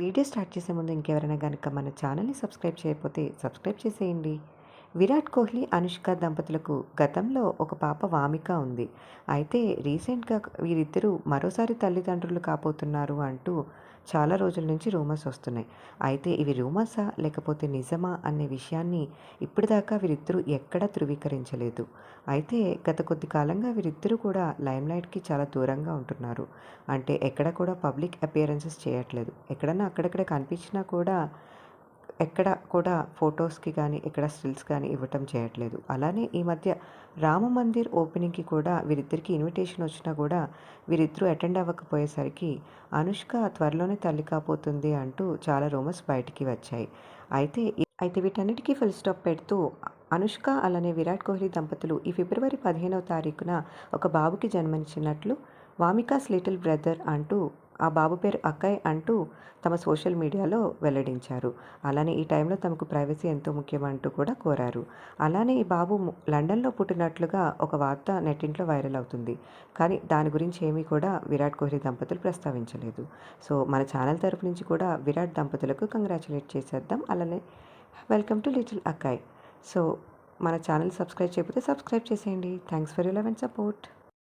Video start చేసే ముందు ఇంకెవరైనా కనుక మన ఛానల్ని సబ్స్క్రైబ్ చేయకపోతే సబ్స్క్రైబ్ చేసేయండి. విరాట్ కోహ్లీ అనుష్క దంపతులకు గతంలో ఒక పాప వామిక ఉంది. అయితే రీసెంట్గా వీరిద్దరూ మరోసారి తల్లిదండ్రులు కాబోతున్నారు అంటూ చాలా రోజుల నుంచి రూమర్స్ వస్తున్నాయి. అయితే ఇవి రూమర్సా లేకపోతే నిజమా అనే విషయాన్ని ఇప్పటిదాకా వీరిద్దరూ ఎక్కడా ధృవీకరించలేదు. అయితే గత కొద్ది కాలంగా వీరిద్దరూ కూడా లైమ్లైట్కి చాలా దూరంగా ఉంటున్నారు. అంటే ఎక్కడ కూడా పబ్లిక్ అపియరెన్సెస్ చేయట్లేదు. ఎక్కడన్నా అక్కడక్కడ కనిపించినా కూడా ఎక్కడ కూడా ఫొటోస్కి కానీ ఎక్కడ స్టిల్స్ కానీ ఇవ్వటం చేయట్లేదు. అలానే ఈ మధ్య రామ మందిర్ ఓపెనింగ్కి కూడా వీరిద్దరికి ఇన్విటేషన్ వచ్చినా కూడా వీరిద్దరూ అటెండ్ అవ్వకపోయేసరికి అనుష్క త్వరలోనే తల్లి కాపోతుంది అంటూ చాలా రూమర్స్ బయటికి వచ్చాయి. అయితే అయితే వీటన్నిటికీ ఫుల్ స్టాప్ పెడుతూ అనుష్క అలానే విరాట్ కోహ్లీ దంపతులు ఈ ఫిబ్రవరి పదిహేనవ తారీఖున ఒక బాబుకి జన్మనిచ్చినట్లు వామికాస్ లిటిల్ బ్రదర్ అంటూ ఆ బాబు పేరు అక్కయ్ అంటూ తమ సోషల్ మీడియాలో వెల్లడించారు. అలానే ఈ టైంలో తమకు ప్రైవసీ ఎంతో ముఖ్యమంటూ కూడా కోరారు. అలానే ఈ బాబు లండన్లో పుట్టినట్లుగా ఒక వార్త నెట్టింట్లో వైరల్ అవుతుంది. కానీ దాని గురించి ఏమీ కూడా విరాట్ కోహ్లీ దంపతులు ప్రస్తావించలేదు. సో మన ఛానల్ తరపు నుంచి కూడా విరాట్ దంపతులకు కంగ్రాచులేట్ చేసేద్దాం. అలానే వెల్కమ్ టు లిటిల్ అక్కాయ్. సో మన ఛానల్ సబ్స్క్రైబ్ చేయకపోతే సబ్స్క్రైబ్ చేసేయండి. Thanks for you love and support.